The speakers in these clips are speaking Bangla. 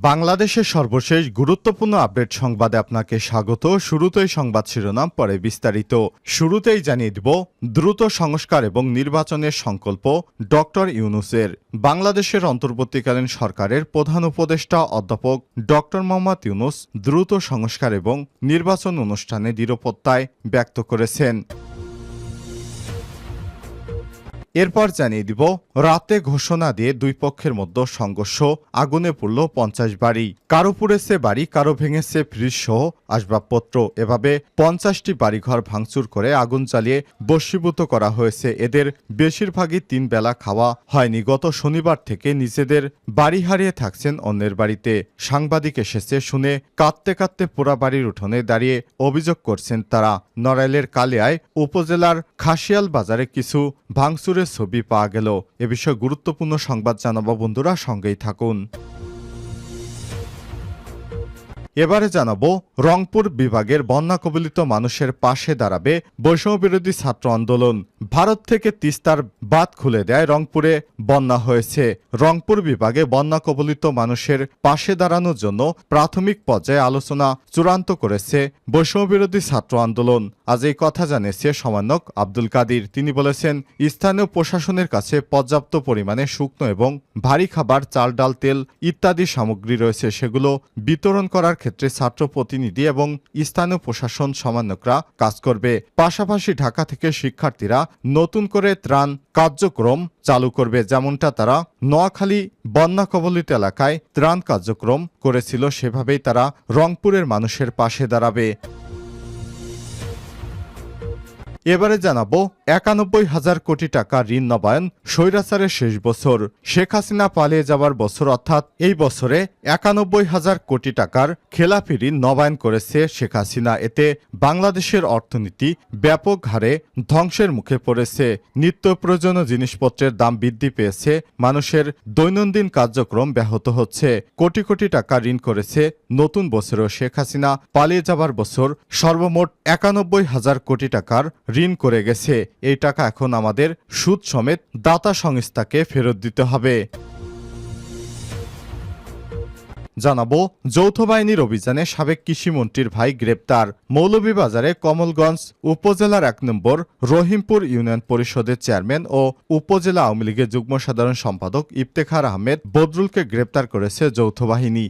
বাংলাদেশের সর্বশেষ গুরুত্বপূর্ণ আপডেট সংবাদে আপনাকে স্বাগত। শুরুতেই সংবাদ শিরোনাম, পরে বিস্তারিত। শুরুতেই জানিয়ে দিব দ্রুত সংস্কার এবং নির্বাচনের সংকল্প ডক্টর ইউনুসের। বাংলাদেশের অন্তর্বর্তীকালীন সরকারের প্রধান উপদেষ্টা অধ্যাপক ডক্টর মোহাম্মদ ইউনুস দ্রুত সংস্কার এবং নির্বাচন অনুষ্ঠানে নিরাপত্তায় ব্যক্ত করেছেন। এরপর জানিয়ে দিব, রাতে ঘোষণা দিয়ে দুই পক্ষের মধ্যে সংঘর্ষ, আগুনে পড়ল পঞ্চাশ বাড়ি। কারও পুড়েছে বাড়ি, কারও ভেঙেছে ফ্রিজ সহ আসবাবপত্র। এভাবে পঞ্চাশটি বাড়িঘর ভাঙচুর করে আগুন জ্বালিয়ে বশীভূত করা হয়েছে। এদের বেশিরভাগই তিন বেলা খাওয়া হয়নি। গত শনিবার থেকে নিজেদের বাড়ি হারিয়ে থাকছেন অন্যের বাড়িতে। সাংবাদিক এসেছে শুনে কাঁদতে কাঁদতে পোড়া বাড়ির উঠোনে দাঁড়িয়ে অভিযোগ করছেন তারা। নড়াইলের কালিয়ায় উপজেলার খাসিয়াল বাজারে কিছু ভাঙচুরের ছবি পাওয়া গেল। এ বিষয়ে গুরুত্বপূর্ণ সংবাদ জানাব বন্ধুরা, সঙ্গেই থাকুন। এবারে জানাব, রংপুর বিভাগের বন্যা কবলিত মানুষের পাশে দাঁড়াবে বৈষম্য বিরোধী ছাত্র আন্দোলন। ভারত থেকে তিস্তার বাদ খুলে দেয় রংপুরে বন্যা হয়েছে। রংপুর বিভাগে বন্যা কবলিত মানুষের পাশে দাঁড়ানোর জন্য প্রাথমিক পর্যায়ে আলোচনা চূড়ান্ত করেছে বৈষম্যবিরোধী ছাত্র আন্দোলন। আজ এই কথা জানিয়েছে সমন্বয়ক আব্দুল কাদির। তিনি বলেছেন, স্থানীয় প্রশাসনের কাছে পর্যাপ্ত পরিমাণে শুকনো এবং ভারী খাবার, চাল, ডাল, তেল ইত্যাদি সামগ্রী রয়েছে। সেগুলো বিতরণ করার ক্ষেত্রে ছাত্র প্রতিনিধি এবং স্থানীয় প্রশাসন সমন্বয়করা কাজ করবে। পাশাপাশি ঢাকা থেকে শিক্ষার্থীরা নতুন করে ত্রাণ কার্যক্রম চালু করবে, যেমনটা তারা নোয়াখালী বন্যা কবলিত এলাকায় ত্রাণ কার্যক্রম করেছিল, সেভাবেই তারা রংপুরের মানুষের পাশে দাঁড়াবে। এবারে জানাব একানব্বই হাজার কোটি টাকা ঋণ নবায়ন স্বৈরাচারের শেষ বছর। শেখ হাসিনা পালিয়ে যাওয়ার বছর অর্থাৎ এই বছরে একানব্বই হাজার কোটি টাকার খেলাফি ঋণ নবায়ন করেছে শেখ হাসিনা। এতে বাংলাদেশের অর্থনীতি ব্যাপক হারে ধ্বংসের মুখে পড়েছে। নিত্য প্রয়োজনীয় জিনিসপত্রের দাম বৃদ্ধি পেয়েছে। মানুষের দৈনন্দিন কার্যক্রম ব্যাহত হচ্ছে। কোটি কোটি টাকা ঋণ করেছে নতুন বছরেও শেখ হাসিনা। পালিয়ে যাবার বছর সর্বমোট একানব্বই হাজার কোটি টাকার ঋণ করে গেছে। এই টাকা এখন আমাদের সুদ সমেত দাতা সংস্থাকে ফেরত দিতে হবে। জানাব, যৌথ বাহিনীর অভিযানে সাবেক কৃষিমন্ত্রীর ভাই গ্রেপ্তার। মৌলভীবাজারে কমলগঞ্জ উপজেলার এক নম্বর রহিমপুর ইউনিয়ন পরিষদের চেয়ারম্যান ও উপজেলা আওয়ামী লীগের যুগ্ম সাধারণ সম্পাদক ইফতেখার আহমেদ বদরুলকে গ্রেপ্তার করেছে যৌথ বাহিনী।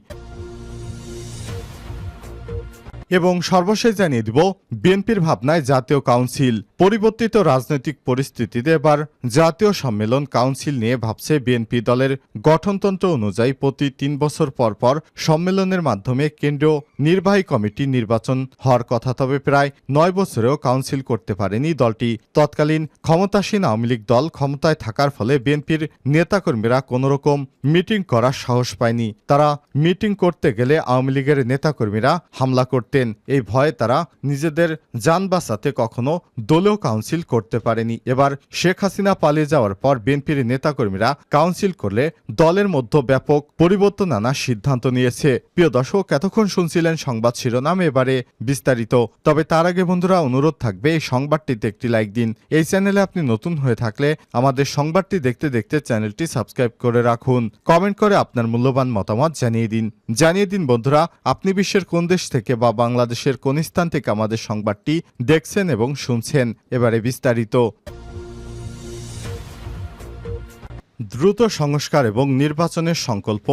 এবং সর্বশেষ জানিয়ে দিব বিএনপির ভাবনায় জাতীয় কাউন্সিল। পরিবর্তিত রাজনৈতিক পরিস্থিতিতে এবার জাতীয় সম্মেলন কাউন্সিল নিয়ে ভাবছে বিএনপি দলের গঠনতন্ত্র অনুযায়ী প্রতি তিন বছর পর পর সম্মেলনের মাধ্যমে কেন্দ্রীয় নির্বাহী কমিটি নির্বাচন হওয়ার কথা, তবে প্রায় নয় বছরেও কাউন্সিল করতে পারেনি দলটি। তৎকালীন ক্ষমতাসীন আওয়ামী লীগ দল ক্ষমতায় থাকার ফলে বিএনপির নেতাকর্মীরা কোনোরকম মিটিং করার সাহস পায়নি। তারা মিটিং করতে গেলে আওয়ামী লীগের নেতাকর্মীরা হামলা করতেন। এই ভয়ে তারা নিজেদের যান বাঁচাতে কখনো দলীয় কাউন্সিল করতে পারেনি। এবার শেখ হাসিনা পালিয়ে যাওয়ার পর বিএনপির নেতাকর্মীরা কাউন্সিল করলে দলের মধ্যে ব্যাপক পরিবর্তন আনার সিদ্ধান্ত নিয়েছে। প্রিয় দর্শক, এতক্ষণ শুনছিলেন সংবাদ শিরোনাম, এবারে বিস্তারিত। তবে তার আগে বন্ধুরা, অনুরোধ থাকবে, এই সংবাদটিতে একটি লাইক দিন। এই চ্যানেলে আপনি নতুন হয়ে থাকলে আমাদের সংবাদটি দেখতে দেখতে চ্যানেলটি সাবস্ক্রাইব করে রাখুন। কমেন্ট করে আপনার মূল্যবান মতামত জানিয়ে দিন। জানিয়ে দিন, বন্ধুরা, আপনি বিশ্বের কোন দেশ থেকে বা বাংলাদেশের কোন স্থান থেকে আমাদের সংবাদটি দেখছেন এবং শুনছেন? এবারে বিস্তারিত দ্রুত সংস্কার এবং নির্বাচনের সংকল্প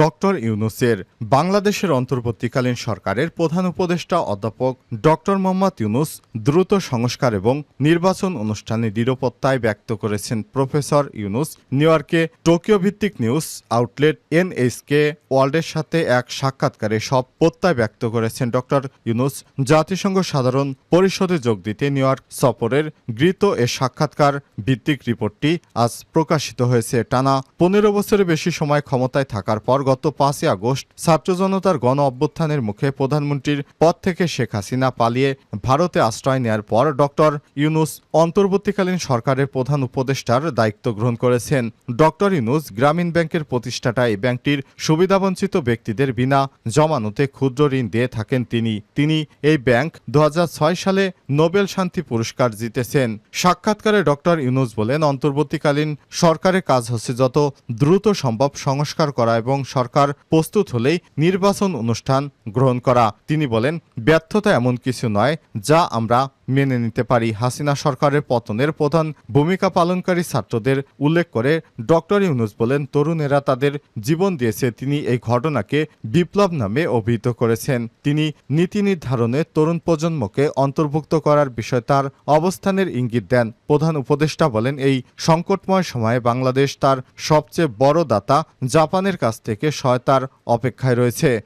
ডক্টর ইউনুসের। বাংলাদেশের অন্তর্বর্তীকালীন সরকারের প্রধান উপদেষ্টা অধ্যাপক ডক্টর মোহাম্মদ ইউনুস দ্রুত সংস্কার এবং নির্বাচন অনুষ্ঠানে নিরাপত্তায় ব্যক্ত করেছেন প্রফেসর ইউনুস। নিউ ইয়র্কে টোকিও ভিত্তিক নিউজ আউটলেট এনএসকে ওয়ার্ল্ডের সাথে এক সাক্ষাৎকারে সব প্রত্যয় ব্যক্ত করেছেন ডক্টর ইউনুস। জাতিসংঘ সাধারণ পরিষদে যোগ দিতে নিউ ইয়র্ক সফরের গৃহীত এ সাক্ষাৎকার ভিত্তিক রিপোর্টটি আজ প্রকাশিত হয়েছে। হয়েছে। টানা পনেরো বছরের বেশি সময় ক্ষমতায় থাকার পর গত পাঁচই আগস্ট ছাত্র জনতার গণ অভ্যুত্থানের মুখে প্রধানমন্ত্রীর পদ থেকে শেখ হাসিনা পালিয়ে ভারতে আশ্রয় নেয়ার পর ডক্টর ইউনুস অন্তর্বর্তীকালীন সরকারের প্রধান উপদেষ্টার দায়িত্ব গ্রহণ করেছেন। ডক্টর ইউনুস গ্রামীণ ব্যাংকের প্রতিষ্ঠাতা এই ব্যাংকটির সুবিধাবঞ্চিত ব্যক্তিদের বিনা জমানতে ক্ষুদ্র ঋণ দিয়ে থাকেন তিনি। তিনি এই ব্যাংক দু হাজার ছয় সালে নোবেল শান্তি পুরস্কার জিতেছেন। সাক্ষাৎকারে ডক্টর ইউনুস বলেন, অন্তর্বর্তীকালীন সরকারের কাজ হচ্ছে যত দ্রুত সম্ভব সংস্কার করা এবং সরকার প্রস্তুত হলেই নির্বাচন অনুষ্ঠান গ্রহণ করা। তিনি বলেন, ব্যর্থতা এমন কিছু নয় যা আমরা মেনে নিতে পারি। হাসিনা সরকারের পতনের প্রধান ভূমিকা পালনকারী ছাত্রদের উল্লেখ করে ডক্টর ইউনুস বলেন, তরুণেরা তাদের জীবন দিয়েছে। তিনি এই ঘটনাকে বিপ্লব নামে অভিহিত করেছেন। তিনি নীতি নির্ধারণে তরুণ প্রজন্মকে অন্তর্ভুক্ত করার বিষয়ে তার অবস্থানের ইঙ্গিত দেন। প্রধান উপদেষ্টা বলেন, এই সংকটময় সময়ে বাংলাদেশ তার সবচেয়ে বড় দাতা। জাপানের কাছ থেকে সহায়তার অপেক্ষায় রয়েছে।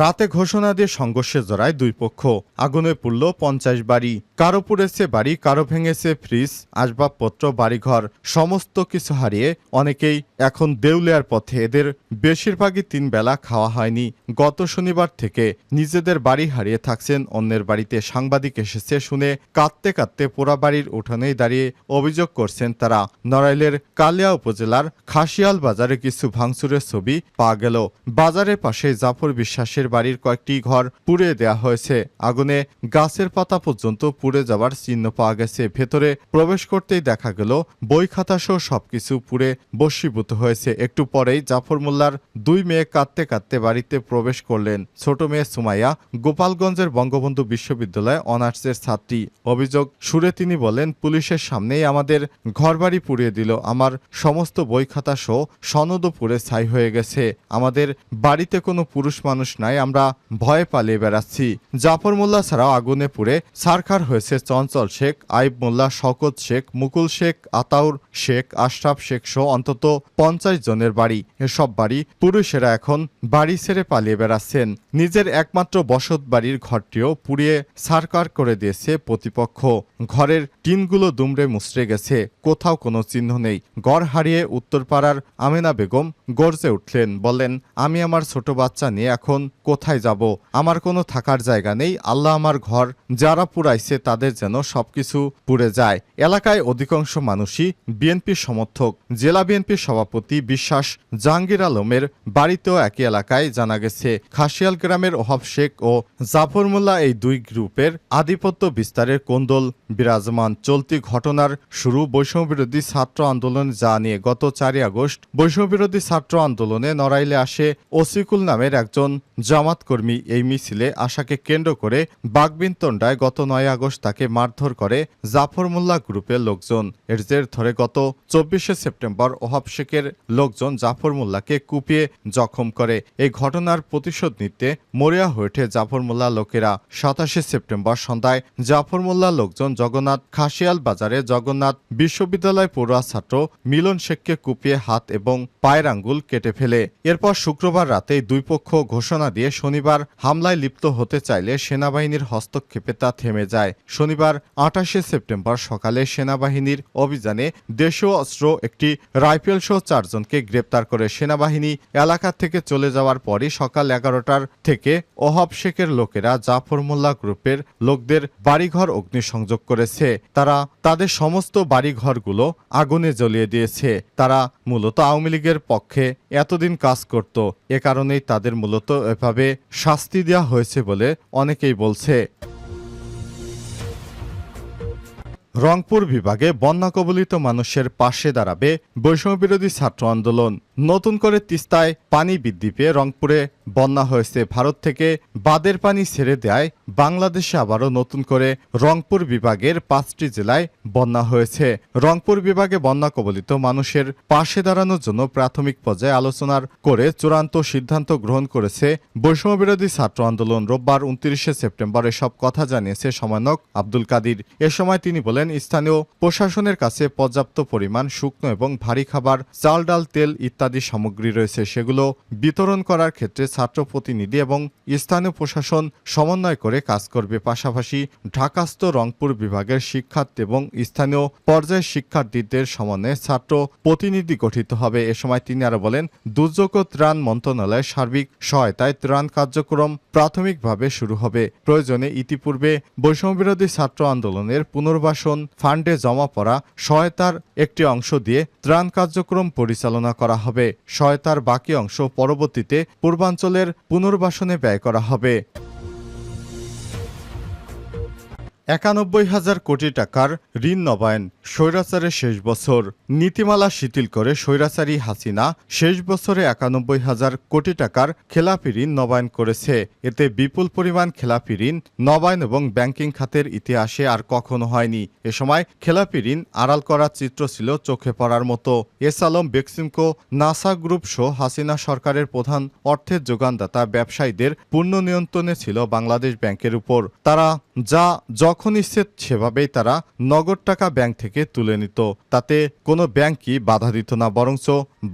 রাতে ঘোষণা দিয়ে সংঘর্ষে জড়ায় দুই পক্ষ। আগুনে পুড়ল পঞ্চাশ বাড়ি। কারও পুড়েছে বাড়ি, কারও ভেঙেছে ফ্রিজ আসবাবপত্র, বাড়িঘর, সমস্ত কিছু হারিয়ে অনেকেই এখন দেউলিয়ার পথে। এদের বেশিরভাগই তিন বেলা খাওয়া হয়নি। গত শনিবার থেকে নিজেদের বাড়ি হারিয়ে থাকছেন অন্যের বাড়িতে। সাংবাদিক এসেছে শুনে কাঁদতে কাঁদতে পোড়া বাড়ির উঠোনেই দাঁড়িয়ে অভিযোগ করছেন তারা। নড়াইলের কালিয়া উপজেলার খাসিয়াল বাজারে কিছু ভাঙচুরের ছবি পাওয়া গেল। বাজারের পাশে জাফর বিশ্বাসের বাড়ির কয়েকটি ঘর পুড়ে দেয়া হয়েছে। আগুনে গাছের পাতা পর্যন্ত পুড়ে যাওয়ার চিহ্ন পাওয়া গেছে। ভেতরে প্রবেশ করতেই দেখা গেল, বই খাতা সহ সবকিছু পুড়ে বশীভূত হয়েছে। একটু পরেই জাফর মোল্লার দুই মেয়ে কাঁদতে কাঁদতে বাড়িতে প্রবেশ করলেন। ছোট মেয়ে সুমাইয়া, গোপালগঞ্জের বঙ্গবন্ধু বিশ্ববিদ্যালয়ে অনার্সের ছাত্রী। অভিযোগ সুরে তিনি বলেন, পুলিশের সামনেই আমাদের ঘরবাড়ি পুড়িয়ে দিল। আমার সমস্ত বই খাতা সহ সনদও পুড়ে ছাই হয়ে গেছে। আমাদের বাড়িতে কোনো পুরুষ মানুষ নাই, আমরা ভয়ে পালিয়ে বেড়াচ্ছি। জাফর মোল্লা ছাড়াও আগুনে পুড়ে সারখার হয়েছে চঞ্চল শেখ, আইব মোল্লা শকত শেখ, মুকুল শেখ, আতাউর শেখ, আশরাফ শেখ সহ অন্তত পঞ্চাশ জনের বাড়ি। এসব বাড়ি পুরুষেরা এখন বাড়ি ছেড়ে পালিয়ে বেড়াচ্ছেন। নিজের একমাত্র বসত বাড়ির ঘরটিও পুড়িয়ে সারকার করে দিয়েছে প্রতিপক্ষ। ঘরের টিনগুলো দুমড়ে মুচড়ে গেছে, কোথাও কোনো চিহ্ন নেই। গড় হারিয়ে উত্তরপাড়ার আমেনা বেগম গর্জে উঠলেন বলেন আমি আমার ছোট বাচ্চা নিয়ে এখন কোথায় যাব? আমার কোনো থাকার জায়গা নেই। আল্লাহ আমার ঘর যারা পুরাইছে তাদের যেন সবকিছু পুড়ে যায়। এলাকায় অধিকাংশ মানুষই বিএনপির সমর্থক। জেলা বিএনপির সভাপতি বিশ্বাস জাহাঙ্গীর আলমের বাড়িতেও একই এলাকায় জানা গেছে, খাসিয়াল গ্রামের ওহাব শেখ ও জাফর মোল্লা এই দুই গ্রুপের আধিপত্য বিস্তারের কোন্দল বিরাজমান। চলতি ঘটনার শুরু বৈষম্যবিরোধী ছাত্র আন্দোলন যা নিয়ে গত চারই আগস্ট বৈষম্যবিরোধী ছাত্র আন্দোলনে নড়াইলে আসে ওসিকুল নামের একজন জামাত কর্মী এই মিছিলে আশাকে কেন্দ্র করে বাগবিনতন্ডায় গত নয় আগস্ট তাকে মারধর করে জাফর মোল্লা গ্রুপের লোকজন। এর জের ধরে গত চব্বিশে সেপ্টেম্বর ওহাব শেখের লোকজন জাফর মোল্লাকে কুপিয়ে জখম করে। এই ঘটনার প্রতিশোধ নিতে মরিয়া হয়ে ওঠে জাফর মোল্লা লোকেরা। সাতাশে সেপ্টেম্বর সন্ধ্যায় জাফর মোল্লা লোকজন জগন্নাথ খাসিয়াল বাজারে জগন্নাথ বিশ্ববিদ্যালয় পড়ুয়া ছাত্র মিলন শেখকে কুপিয়ে হাত এবং পায়ের আঙ্গুল কেটে ফেলে। এরপর শুক্রবার রাতে দুই পক্ষ ঘোষণা দিয়ে শনিবার হামলায় লিপ্ত হতে চাইলে সেনাবাহিনীর হস্তক্ষেপে তা থেমে যায়। শনিবার আঠাশে সেপ্টেম্বর সকালে সেনাবাহিনীর অভিযানে দেশীয় অস্ত্র একটি রাইফেল সহ চারজনকে গ্রেপ্তার করে সেনাবাহিনী এলাকা থেকে চলে যাওয়ার পরই সকাল এগারোটার থেকে ওহাব শেখের লোকেরা জাফর মোল্লা গ্রুপের লোকদের বাড়িঘর অগ্নিসংযোগ করেছে। তারা তাদের সমস্ত বাড়িঘরগুলো আগুনে জ্বলিয়ে দিয়েছে। তারা মূলত আওয়ামী লীগের পক্ষে এতদিন কাজ করত। এ কারণেই তাদের মূলত এভাবে শাস্তি দেওয়া হয়েছে বলে অনেকেই বলছে। রংপুর বিভাগে বন্যা কবলিত মানুষের পাশে দাঁড়াবে বৈষম্যবিরোধী ছাত্র আন্দোলন। নতুন করে তিস্তায় পানি বৃদ্ধি পেয়ে রংপুরে বন্যা হয়েছে। ভারত থেকে বাদের পানি ছেড়ে দেয় বাংলাদেশে আবারও নতুন করে রংপুর বিভাগের পাঁচটি জেলায় বন্যা হয়েছে। রংপুর বিভাগে বন্যা কবলিত মানুষের পাশে দাঁড়ানোর জন্য প্রাথমিক পর্যায়ে আলোচনার করে চূড়ান্ত সিদ্ধান্ত গ্রহণ করেছে বৈষম্যবিরোধী ছাত্র আন্দোলন। রোববার উনত্রিশে সেপ্টেম্বর সব কথা জানিয়েছে সমন্বয়ক আব্দুল কাদির। এ সময় তিনি বলেন বলেন, স্থানীয় প্রশাসনের কাছে পর্যাপ্ত পরিমাণ শুকনো এবং ভারী খাবার, চাল, ডাল, তেল ইত্যাদি সামগ্রী রয়েছে। সেগুলো বিতরণ করার ক্ষেত্রে ছাত্র প্রতিনিধি এবং স্থানীয় প্রশাসন সমন্বয় করে কাজ করবে। পাশাপাশি ঢাকাস্থ রংপুর বিভাগের শিক্ষার্থী এবং স্থানীয় পর্যায়ের শিক্ষার্থীদের সমন্বয়ে ছাত্র প্রতিনিধি গঠিত হবে। এ সময় তিনি আরও বলেন, দুর্যোগ ত্রাণ মন্ত্রণালয়ের সার্বিক সহায়তায় ত্রাণ কার্যক্রম প্রাথমিকভাবে শুরু হবে। প্রয়োজনে ইতিপূর্বে বৈষম্যবিরোধী ছাত্র আন্দোলনের পুনর্বাসন ফান্ডে জমা পড়া সহায়তার একটি অংশ দিয়ে ত্রাণ কার্যক্রম পরিচালনা করা হবে। সহায়তার বাকি অংশ পরবর্তীতে পূর্বাঞ্চলের পুনর্বাসনে ব্যয় করা হবে। একানব্বই হাজার কোটি টাকার ঋণ নবায়ন, স্বৈরাচারের শেষ বছর। নীতিমালা শিথিল করে স্বৈরাচারী হাসিনা শেষ বছরে একানব্বই হাজার কোটি টাকার খেলাপি ঋণ নবায়ন করেছে। এতে বিপুল পরিমাণ খেলাপি ঋণ, নবায়ন এবং ব্যাংকিং খাতের ইতিহাসে আর কখনো হয়নি। এ সময় খেলাপি ঋণ আড়াল করার চিত্র ছিল চোখে পড়ার মতো। S Alam, Beximco, NASA group সহ হাসিনা সরকারের প্রধান অর্থের যোগানদাতা ব্যবসায়ীদের পূর্ণ নিয়ন্ত্রণে ছিল বাংলাদেশ ব্যাংকের উপর। তারা যা যখন ইচ্ছে সেভাবেই তারা নগদ টাকা ব্যাংক থেকে তুলে নিত। তাতে কোনো ব্যাংকই বাধা দিত না, বরঞ্চ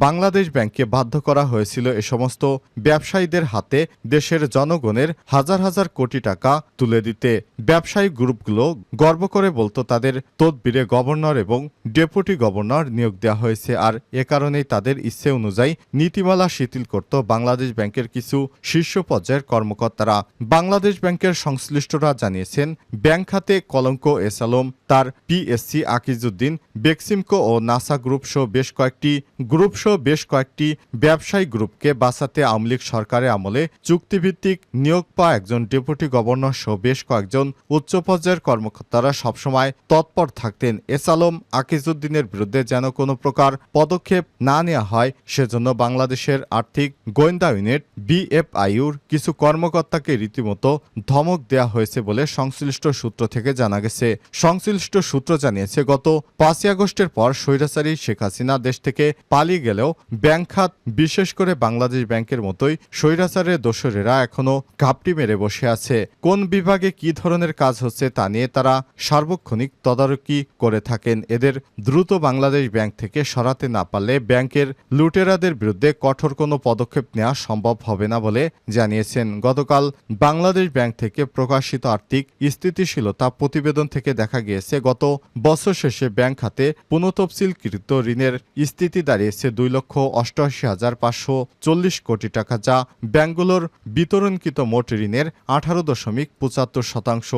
বাংলাদেশ ব্যাংককে বাধ্য করা হয়েছিল এ সমস্ত ব্যবসায়ীদের হাতে দেশের জনগণের হাজার হাজার কোটি টাকা তুলে দিতে। ব্যবসায়ী গ্রুপগুলো গর্ব করে বলতো তাদের তদবিরে গভর্নর এবং ডেপুটি গভর্নর নিয়োগ দেওয়া হয়েছে আর এ কারণেই তাদের ইচ্ছে অনুযায়ী নীতিমালা শিথিল করত বাংলাদেশ ব্যাংকের কিছু শীর্ষ পর্যায়ের কর্মকর্তারা। বাংলাদেশ ব্যাংকের সংশ্লিষ্টরা জানিয়েছেন, ব্যাংক খাতে কলঙ্ক এস আলম তার পিএসসি আকিজউদ্দিন, বেক্সিমকো ও নাসা গ্রুপ সহ বেশ কয়েকটি গ্রুপ সহ বেশ কয়েকটি ব্যবসায়ী গ্রুপকে বাঁচাতে আওয়ামী লীগ সরকারের আমলে চুক্তিভিত্তিক নিয়োগ পাওয়া একজন ডেপুটি গভর্নর সহ বেশ কয়েকজন উচ্চ পর্যায়ের কর্মকর্তারা সবসময় তৎপর থাকতেন। এস আলম আকিজউদ্দিনের বিরুদ্ধে যেন কোনো প্রকার পদক্ষেপ না নেওয়া হয়, সেজন্য বাংলাদেশের আর্থিক গোয়েন্দা ইউনিট বিএফআইউর কিছু কর্মকর্তাকে রীতিমতো ধমক দেওয়া হয়েছে বলে সংশ্লিষ্ট সূত্র থেকে জানা গেছে। সংশ্লিষ্ট সূত্র জানিয়েছে, গত পাঁচই আগস্টের পর স্বৈরাচারী শেখ হাসিনা দেশ থেকে পালিয়ে গেলেও ব্যাংক খাত, বিশেষ করে বাংলাদেশ ব্যাংকের মতোই স্বৈরাচারের দোসরেরা এখনও ঘাপটি মেরে বসে আছে। কোন বিভাগে কি ধরনের কাজ হচ্ছে তা নিয়ে তারা সার্বক্ষণিক তদারকি করে থাকেন। এদের দ্রুত বাংলাদেশ ব্যাংক থেকে সরাতে না পারলে ব্যাংকের লুটেরাদের বিরুদ্ধে কঠোর কোনো পদক্ষেপ নেওয়া সম্ভব হবে না বলে জানিয়েছেন। গতকাল বাংলাদেশ ব্যাংক থেকে প্রকাশিত আর্থিক স্থিতিশীলতা প্রতিবেদন থেকে দেখা গিয়েছে গত বছর শেষে ব্যাংক খাতে পুনঃতফসিলকৃত ঋণের স্থিতি দাঁড়িয়েছে দুই লক্ষ অষ্টআশি হাজার পাঁচশো চল্লিশ কোটি টাকা, যা ব্যাংকগুলোর বিতরণকৃত মোট ঋণের আঠারো দশমিক পঁচাত্তর শতাংশ।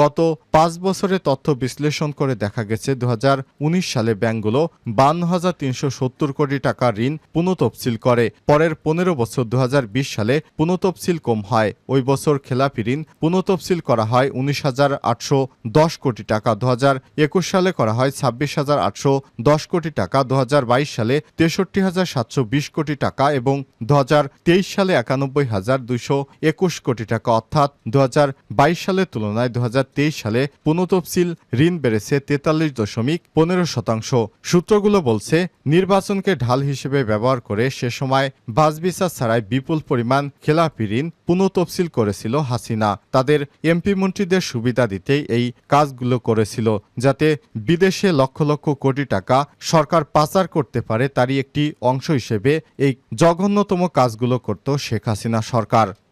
গত পাঁচ বছরে তথ্য বিশ্লেষণ করে দেখা গেছে দু হাজার উনিশ সালে ব্যাংকগুলো বান্ন হাজার তিনশো সত্তর কোটি টাকা ঋণ পুনঃতফসিল করে। পরের পনেরো বছর দু হাজার বিশ সালে পুনঃতফসিল কম হয়। ওই বছর খেলাপি ঋণ পুনঃতফসিল করা হয় উনিশ হাজার আটশো দশ কোটি টাকা দু একুশ সালে করা হয় ছাব্বিশ হাজার আটশো দশ কোটি টাকা দু হাজার বাইশ সালে তেষট্টি হাজার সাতশো বিশ কোটি টাকা এবং দু হাজার তেইশ সালে একানব্বই হাজার দুইশো একুশ কোটি টাকা। অর্থাৎ দু হাজার বাইশ সালের তুলনায় দু সালে পুনঃতফসিল ঋণ বেড়েছে তেতাল্লিশ দশমিক পনেরো শতাংশ। সূত্রগুলো বলছে, নির্বাচনকে ঢাল হিসেবে ব্যবহার করে সে সময় বাসবিচার ছাড়াই বিপুল পরিমাণ খেলাপি ঋণ পুনঃতফসিল করেছিল হাসিনা। তাদের এমপি মন্ত্রীদের সুবিধা দিতেই এই কাজগুলো করেছিল যাতে বিদেশে লক্ষ লক্ষ কোটি টাকা সরকার পাচার করতে পারে তারই একটি অংশ হিসেবে এই জঘন্যতম কাজগুলো করত শেখ হাসিনা সরকার।